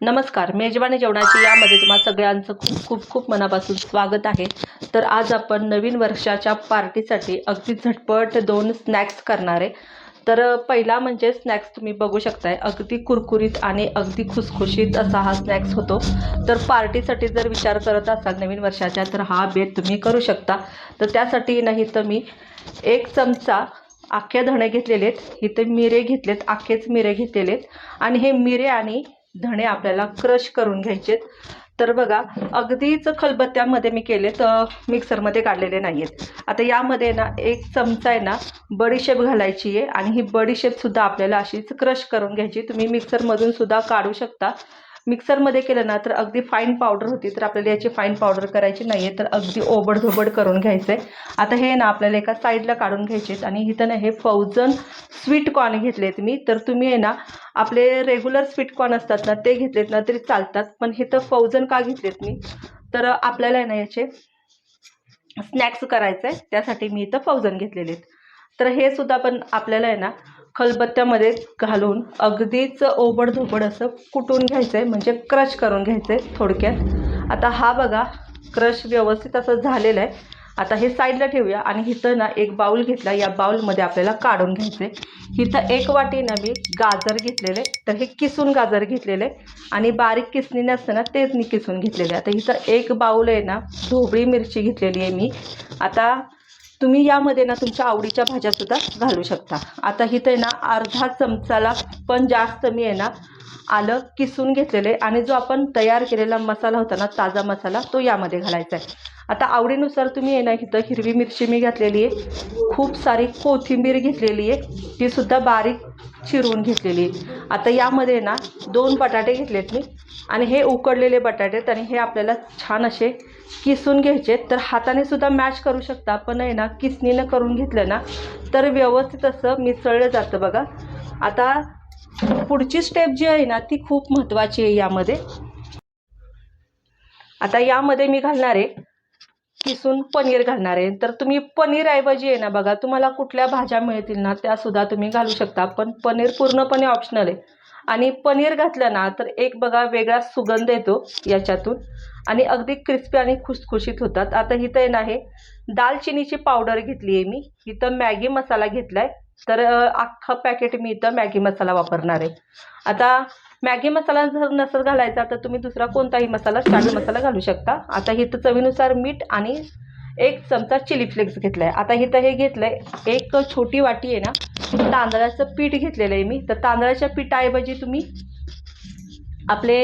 नमस्कार मेजवानी जेवणाची यामध्ये तुम्हा सगळ्यांचं खूप खूप खूप मनापासून स्वागत आहे. तर आज आपण नवीन वर्षाच्या पार्टीसाठी अगदी झटपट दोन स्नॅक्स करणार आहे. तर पहिला म्हणजे स्नॅक्स तुम्ही बघू शकताय. अगदी कुरकुरीत आणि अगदी खुसखुशीत असा हा स्नॅक्स होतो. तर पार्टीसाठी जर विचार करत असाल नवीन वर्षाच्या तर हा बेत तुम्ही करू शकता. तर त्यासाठी नाही तर मी एक चमचा आख्या धणे घेतलेले आहेत इथे मिरे घेतलेत आखेच मिरे घेतलेले आहेत आणि हे मिरे आणि धणे आपल्याला क्रश करून घ्यायचेत. तर बघा अगदीच खलबत्त्यामध्ये मी केले तर मिक्सरमध्ये काढलेले नाही आहेत आता यामध्ये ना एक चमचा आहे ना बडीशेप घालायची आहे आणि ही बडीशेपसुद्धा आपल्याला अशीच क्रश करून घ्यायची तुम्ही मिक्सरमधून सुद्धा काढू शकता. मिक्सरमध्ये केलं ना तर अगदी फाईन पावडर होती. तर आपल्याला याची फाईन पावडर करायची नाही आहे तर अगदी ओबडधोबड करून घ्यायचं आहे आता हे ना आपल्याला एका साईडला काढून घ्यायचे आहेत आणि इथं ना हे फौजन स्वीट कॉर्न घेतलेत मी. तर तुम्ही आहे ना आपले रेग्युलर स्वीट कॉर्न असतात ना ते घेतलेत ना तरी चालतात. पण हे तर फौजन का घेतलेत मी? तर आपल्याला आहे ना याचे स्नॅक्स करायचं आहे त्यासाठी मी इथं फौजन घेतलेले आहेत तर हे सुद्धा पण आपल्याला आहे ना खलबत्त्यामध्ये घालून अगदीच ओबडधोबड असं कुटून घ्यायचं आहे म्हणजे क्रश करून घ्यायचं आहे थोडक्यात. आता हा बघा क्रश व्यवस्थित असं झालेलं आहे. आता हे साईडला ठेवूया आणि इथं ना एक बाऊल घेतला या बाऊलमध्ये आपल्याला काढून घ्यायचं आहे इथं एक वाटी ना मी गाजर घेतलेले तर हे किसून गाजर घेतलेले आणि बारीक किसणी असतं ना तेच मी किसून घेतलेले आता इथं एक बाऊल आहे ना ढोबळी मिरची घेतलेली आहे मी. आता तुम्ही यामध्ये ना तुमच्या आवडीच्या भाज्यासुद्धा घालू शकता. आता इथं आहे ना अर्धा चमचाला पण जास्त मी आहे ना आलं किसून घेतलेले आहे आणि जो आपण तयार केलेला मसाला होता ना ताजा मसाला तो यामध्ये घालायचा आहे. आता आवडीनुसार तुम्ही आहे ना इथं हिरवी मिरची मी घातलेली आहे. खूप सारी कोथिंबीर घेतलेली आहे. तीसुद्धा बारीक चिरून घेतलेली. आता यामध्ये ना दोन बटाटे घेतलेत मी आणि हे उकडलेले बटाटे आहेत आणि हे आपल्याला छान असे किसून घ्यायचे तर हाताने सुद्धा मॅश करू शकता पण आहे ना किसनीनं करून घेतलं ना तर व्यवस्थित असं मिसळलं जातं बघा. आता पुढची स्टेप जी आहे ना ती खूप महत्त्वाची आहे यामध्ये. आता यामध्ये मी घालणार आहे किसून पनीर घालणार आहे. तर तुम्ही पनीर ऐवजी आहे ना बघा तुम्हाला कुठल्या भाज्या मिळतील ना त्यासुद्धा तुम्ही घालू शकता. पण पनीर पूर्णपणे ऑप्शनल आहे. आणि पनीर घातलं ना तर एक बघा वेगळा सुगंध येतो याच्यातून. आणि अगदी क्रिस्पी आणि खुसखुशीत होतात. आता इथं आहे ना हे दालचिनीची पावडर घेतली आहे मी. इथं मॅगी मसाला घेतला आहे तर अख्खं पॅकेट मी इथं मॅगी मसाला वापरणार आहे. आता मॅगी मसाला जर नसेल घालायचा तर तुम्ही दुसरा कोणताही मसाला चाट मसाला घालू शकता. आता इथं चवीनुसार मीठ आणि एक चमचा चिली फ्लेक्स घेतला आहे आता इथं हे घेतलं आहे एक छोटी वाटी आहे ना तांदळाचं पीठ घेतलेलं आहे मी. तर तांदळाच्या पिठाऐवजी तुम्ही आपले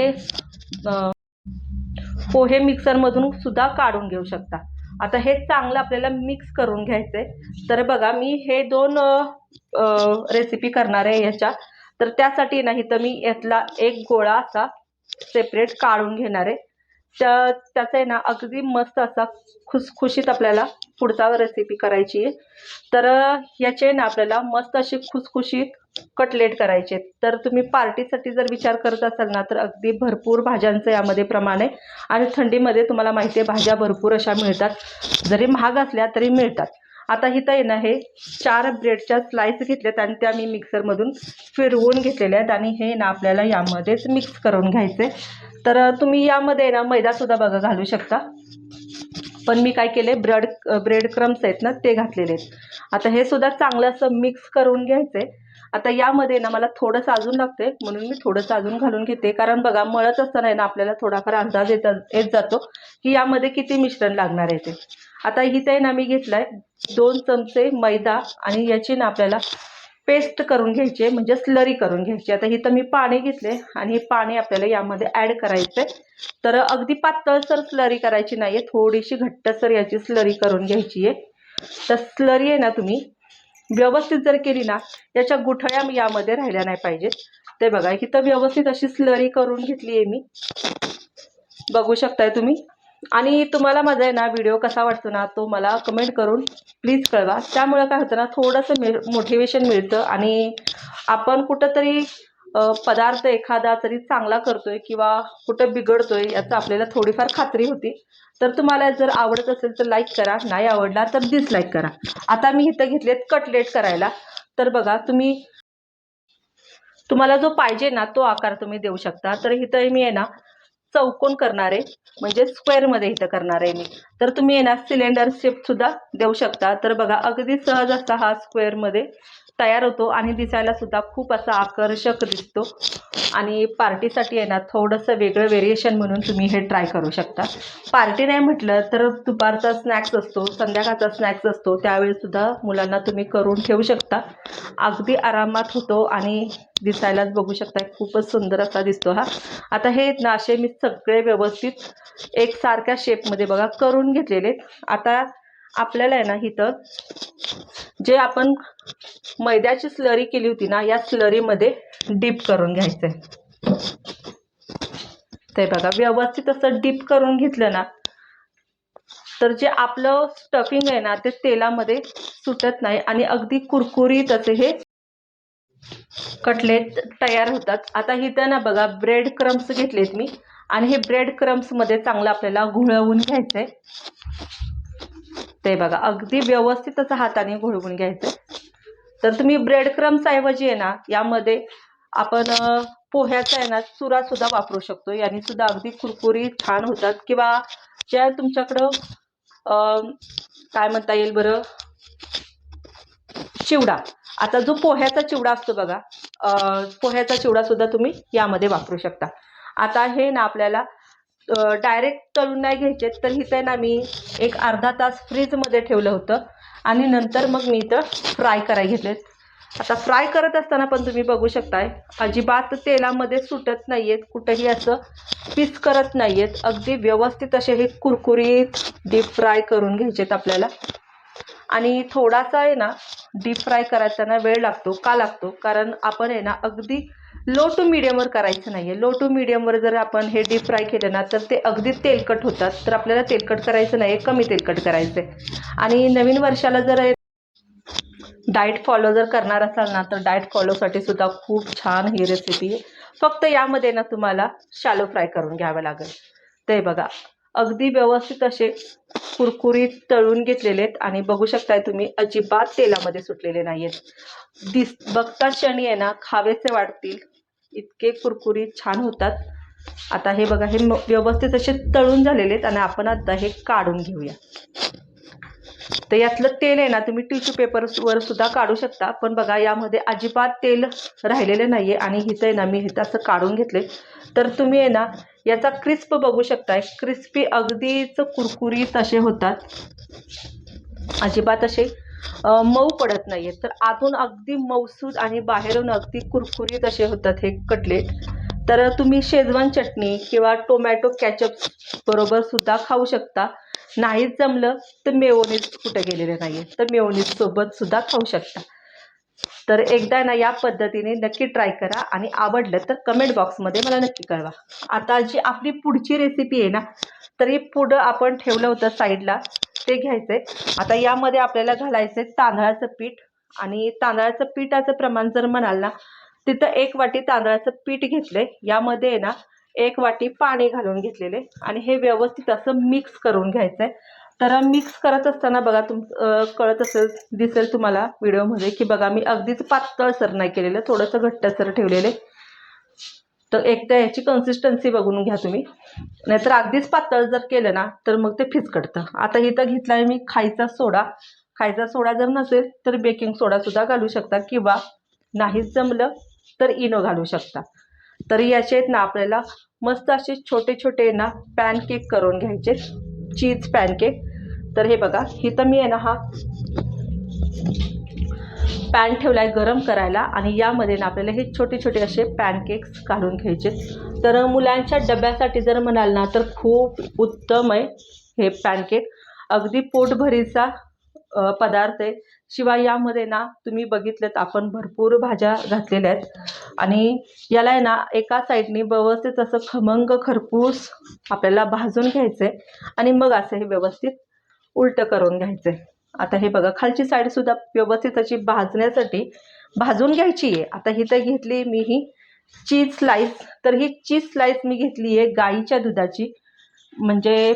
पोहे मिक्सरमधून सुद्धा काढून घेऊ शकता. आता हे चांगलं आपल्याला मिक्स करून घ्यायचं आहे तर बघा मी हे दोन रेसिपी करणार आहे याच्या. तर त्यासाठी नाही तर मी यातला एक गोळा असा सेपरेट काढून घेणार आहे. त्या त्याचा आहे ना अगदी मस्त असा खुसखुशीत आपल्याला पुढचा रेसिपी करायची आहे. तर याचे आहे ना आपल्याला मस्त असे खुसखुशीत कटलेट करायचे आहेत. तर तुम्ही पार्टीसाठी जर विचार करत असाल ना तर अगदी भरपूर भाज्यांचं यामध्ये प्रमाण आहे. आणि थंडीमध्ये तुम्हाला माहिती आहे भाज्या भरपूर अशा मिळतात. जरी महाग असल्या तरी मिळतात. आता इथं आहे ना हे चार ब्रेडच्या स्लाईस घेतल्यात आणि त्या मी मिक्सरमधून फिरवून घेतलेल्या आहेत आणि हे ना आपल्याला यामध्येच मिक्स करून घ्यायचे तर तुम्ही यामध्ये ना मैदासुद्धा बघा घालू शकता. पण मी काय केले ब्रेड ब्रेड क्रम्स आहेत ना ते घातलेले आहेत. आता हे सुद्धा चांगलं असं मिक्स करून घ्यायचं आता यामध्ये ना मला थोडंसं अजून लागते म्हणून मी थोडंसं अजून घालून घेते. कारण बघा मळत असताना आहे ना आपल्याला थोडाफार अंदाज येत येत जातो की यामध्ये किती मिश्रण लागणार आहे ते. आता इथे ना मी घेतलं आहे दोन चमचे मैदा आणि याची ना आपल्याला पेस्ट करून घ्यायची आहे म्हणजे स्लरी करून घ्यायची आता इथं मी पाणी घेतले आणि हे पाणी आपल्याला यामध्ये ॲड करायचं आहे तर अगदी पातळसर स्लरी करायची नाही आहे थोडीशी घट्टसर याची स्लरी करून घ्यायची आहे तर स्लरी आहे ना तुम्ही व्यवस्थित जर केली ना याच्या गुठळ्या यामध्ये राहिल्या नाही पाहिजेत. ते बघा इथं व्यवस्थित अशी स्लरी करून घेतली आहे मी. बघू शकताय तुम्ही? आणि तुम्हाला माझा आहे ना व्हिडिओ कसा वाटतो ना तो मला कमेंट करून प्लीज कळवा. त्यामुळं काय होतं ना थोडंसं मिळ मोटिवेशन मिळतं आणि आपण कुठंतरी पदार्थ एखादा तरी चांगला करतोय किंवा कुठं बिघडतोय याचं आपल्याला थोडीफार खात्री होती. तर तुम्हाला जर आवडत असेल तर लाईक करा. नाही आवडला तर डिसलाईक करा. आता मी इथं घेतलेत कटलेट करायला. तर बघा तुम्ही तुम्हाला जो पाहिजे ना तो आकार तुम्ही देऊ शकता. तर इथं मी आहे ना चौकोन करणार आहे म्हणजे स्क्वेअरमध्ये इथं करणार आहे मी. तर तुम्ही येणार सिलेंडर शेप सुद्धा देऊ शकता. तर बघा अगदी सहज असा हा स्क्वेअरमध्ये तयार होतो आणि दिसायला सुद्धा खूप असा आकर्षक दिसतो. आणि पार्टीसाठी आहे ना थोडंसं वेगळं व्हेरिएशन म्हणून तुम्ही हे ट्राय करू शकता. पार्टी नाही म्हटलं तर दुपारचा स्नॅक्स असतो संध्याकाळचा स्नॅक्स असतो त्यावेळीसुद्धा मुलांना तुम्ही करून ठेवू शकता. अगदी आरामात होतो आणि दिसायलाच बघू शकता खूपच सुंदर असा दिसतो हा. आता हे नाशे मी सगळे व्यवस्थित एकसारख्या शेपमध्ये बघा करून घेतलेले. आता आपल्याला आहे ना इथं जे आपण मैद्याची स्लरी केली होती ना या स्लरीमध्ये डीप करून घ्यायचं आहे ते बघा व्यवस्थित असं डीप करून घेतलं ना तर जे आपलं स्टफिंग आहे ना ते तेलामध्ये सुटत नाही आणि अगदी कुरकुरीत असे हे कटलेट तयार होतात. आता इथं ना बघा ब्रेड क्रम्स घेतलेत मी आणि हे ब्रेड क्रम्समध्ये चांगलं आपल्याला घुळवून घ्यायचं आहे ते बघा. अगदी व्यवस्थित असं हाताने घोळवून घ्यायचं. तर तुम्ही ब्रेड क्रम्स ऐवजी आहे ना यामध्ये आपण पोह्याचा आहे ना चुरासुद्धा वापरू शकतो. याने सुद्धा अगदी कुरकुरी छान होतात. किंवा ज्या तुमच्याकडं काय म्हणता येईल बरं? चिवडा. आता जो पोह्याचा चिवडा असतो बघा पोह्याचा पोह्याचा चिवडासुद्धा तुम्ही यामध्ये वापरू शकता. आता हे ना आपल्याला डायरेक्ट तळून नाही घ्यायचे तर इथे ना मी एक अर्धा तास फ्रीजमध्ये ठेवलं होतं. आणि नंतर मग मी इथं फ्राय करायला घेतले आता फ्राय करत असताना पण तुम्ही बघू शकताय अजिबात तेलामध्ये सुटत नाही आहेत कुठंही असं पीस करत नाही आहेत अगदी व्यवस्थित असे हे कुरकुरीत डीप फ्राय करून घ्यायचेत आपल्याला. आणि थोडासा आहे ना डीप फ्राय करायचा वेळ लागतो का लागतो? कारण आपण आहे ना अगदी लो टू मिडियमवर करायचं नाही आहे लो टू मिडियमवर जर आपण हे डीप फ्राय केलं ना तर ते अगदी तेलकट होतात. तर आपल्याला तेलकट करायचं नाही आहे कमी तेलकट करायचं आहे आणि नवीन वर्षाला जर डाएट फॉलो जर करणार असाल ना तर डाएट फॉलोसाठी सुद्धा खूप छान ही रेसिपी आहे. फक्त यामध्ये ना तुम्हाला शालो फ्राय करून घ्यावं लागेल. ते बघा अगदी व्यवस्थित असे कुरकुरीत तळून घेतलेले आहेत. आणि बघू शकताय तुम्ही अजिबात तेलामध्ये सुटलेले नाही आहेत दिस बघता क्षणी आहे ना खावेसे वाटतील इतके कुरकुरीत छान होतात. आता हे बघा हे व्यवस्थित असे तळून झालेले आहेत आणि आपण आता हे काढून घेऊया. तर यातलं तेल आहे ना तुम्ही टिश्यू पेपरवर सुद्धा काढू शकता. पण बघा यामध्ये अजिबात तेल राहिलेलं नाही आहे आणि इथं आहे ना मी हिथं असं काढून घेतले तर तुम्ही आहे ना याचा क्रिस्प बघू शकताय क्रिस्पी अगदीच कुरकुरीत असे होतात. अजिबात असे मऊ पडत नाही आहेत तर आतून अगदी मऊसूद आणि बाहेरून अगदी कुरकुरीत असे होतात हे कटलेट. तर तुम्ही शेजवान चटणी किंवा टोमॅटो कॅचअप बरोबर सुद्धा खाऊ शकता. नाहीच जमलं तर मेओनीज कुठं गेलेले नाही आहे तर मेओनीज सोबत सुद्धा खाऊ शकता. तर एकदा ना या पद्धतीने नक्की ट्राय करा आणि आवडलं तर कमेंट बॉक्समध्ये मला नक्की कळवा. आता जी आपली पुढची रेसिपी आहे ना तरी पुढं आपण ठेवलं होतं साईडला ते घ्यायचं आहे आता यामध्ये आपल्याला घालायचं आहे तांदळाचं पीठ. आणि तांदळाचं पिठाचं प्रमाण जर म्हणाल ना तिथं एक वाटी तांदळाचं पीठ घेतलंय. यामध्ये आहे ना एक वाटी पाणी घालून घेतलेले. आणि हे व्यवस्थित असं मिक्स करून घ्यायचं आहे तर मिक्स करत असताना बघा तुम कळत असेल दिसेल तुम्हाला व्हिडिओमध्ये की बघा मी अगदीच पातळसर नाही केलेलं. थोडंसं घट्टसर ठेवलेले. तर एक तर याची कन्सिस्टन्सी बघून घ्या तुम्ही. नाहीतर अगदीच पातळ जर केलं ना तर मग ते फिसकटतं. आता इथं घेतला आहे मी खायचा सोडा. खायचा सोडा जर नसेल तर बेकिंग सोडासुद्धा घालू शकता किंवा नाहीच जमलं तर इनो घालू शकता. तर याचे आहेत ना आपल्याला मस्त असे छोटे छोटे ना पॅनकेक करून घ्यायचे. चीज पॅनकेक तर हे बघा इथं मी आहे ना हा पॅन ठेवला आहे गरम करायला आणि यामध्ये ना आपल्याला हे छोटे छोटे असे पॅनकेक्स काढून घ्यायचे. तर मुलांच्या डब्यासाठी जर म्हणाल ना तर खूप उत्तम आहे हे पॅनकेक अगदी पोटभरीचा पदार्थ आहे. शिवाय यामध्ये ना तुम्ही बघितलं तर आपण भरपूर भाज्या घातलेल्या आहेत. आणि याला आहे ना एका साईडनी व्यवस्थित असं खमंग खरपूस आपल्याला भाजून घ्यायचं आहे आणि मग असं हे व्यवस्थित उलटं करून घ्यायचं आहे आता हे बघा खालची साईडसुद्धा व्यवस्थित अशी भाजण्यासाठी भाजून घ्यायची आहे आता ही तर घेतली मी ही चीज स्लाईस तर ही चीज स्लाईस मी घेतली आहे गाईच्या दुधाची. म्हणजे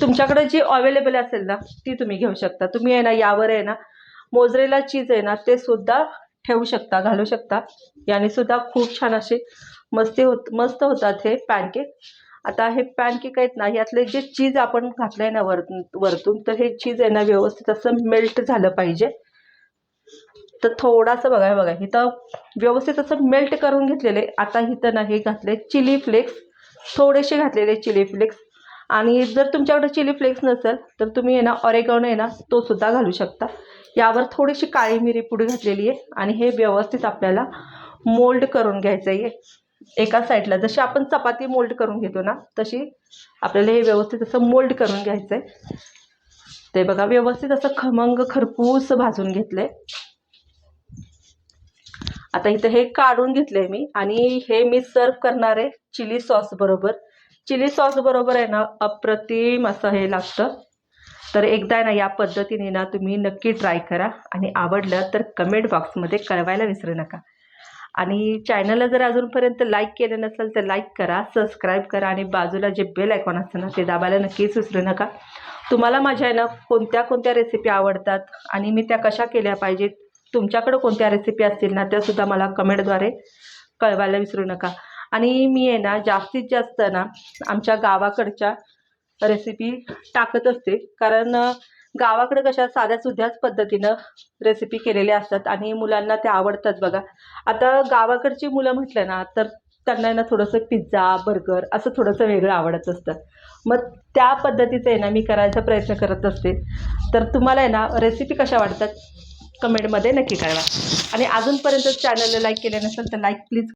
तुमच्याकडे जी अवेलेबल असेल ना ती तुम्ही घेऊ शकता. तुम्ही आहे ना यावर आहे ना मोजरेला चीज आहे ना ते सुद्धा ठेवू शकता घालू शकता. याने सुद्धा खूप छान असे मस्ती होत मस्त होतात हे पॅनकेक आता हे पॅनकेक आहेत ना यातले जे चीज आपण घातलं आहे ना वर वरतून तर हे चीज आहे ना व्यवस्थित असं मेल्ट झालं पाहिजे. तर थोडासा बघा हे बघा इथं व्यवस्थित असं मेल्ट करून घेतलेले. आता इथं ना हे घातले चिली फ्लेक्स थोडेसे घातलेले चिली फ्लेक्स. आणि जर तुमच्याकडे चिली फ्लेक्स नसेल तर तुम्ही आहे ना ऑरेगॉन आहे ना तो सुद्धा घालू शकता. यावर थोडीशी काळी मिरी पुडी घातलेली आहे आणि हे व्यवस्थित आपल्याला मोल्ड करून घ्यायचं आहे एका साईडला. जशी आपण चपाती मोल्ड करून घेतो ना तशी आपल्याला हे व्यवस्थित असं मोल्ड करून घ्यायचं आहे ते बघा व्यवस्थित असं खमंग खरपूस भाजून घेतलं आता इथं हे काढून घेतले मी आणि हे मी सर्व करणार आहे चिली सॉस बरोबर. चिली सॉस बरोबर आहे ना अप्रतिम असं हे लागतं. तर एकदा ना या पद्धतीने ना तुम्ही नक्की ट्राय करा आणि आवडलं तर कमेंट बॉक्समध्ये कळवायला विसरू नका. आणि चॅनलला जर अजूनपर्यंत लाईक केलं नसेल तर लाईक करा सबस्क्राईब करा आणि बाजूला जे बेल आयकॉन असतं ना ते दाबायला नक्कीच विसरू नका. तुम्हाला माझ्या आहे ना कोणत्या कोणत्या रेसिपी आवडतात आणि मी त्या कशा केल्या पाहिजेत तुमच्याकडं कोणत्या रेसिपी असतील ना त्यासुद्धा मला कमेंटद्वारे कळवायला विसरू नका. आणि मी आहे ना जास्तीत जास्त ना आमच्या गावाकडच्या रेसिपी टाकत असते. कारण गावाकडे कशा साध्या सुध्याच पद्धतीनं रेसिपी केलेल्या असतात आणि मुलांना त्या आवडतात बघा. आता गावाकडची मुलं म्हटलं ना तर त्यांना ना थोडंसं पिझ्झा बर्गर असं थोडंसं वेगळं आवडत असतं. मग त्या पद्धतीचं आहे ना मी करायचा प्रयत्न करत असते. तर तुम्हाला आहे ना रेसिपी कशा वाटतात? कमेंटमध्ये नक्की कळवा. आणि अजूनपर्यंत चॅनलला लाईक केले नसेल तर लाईक प्लीज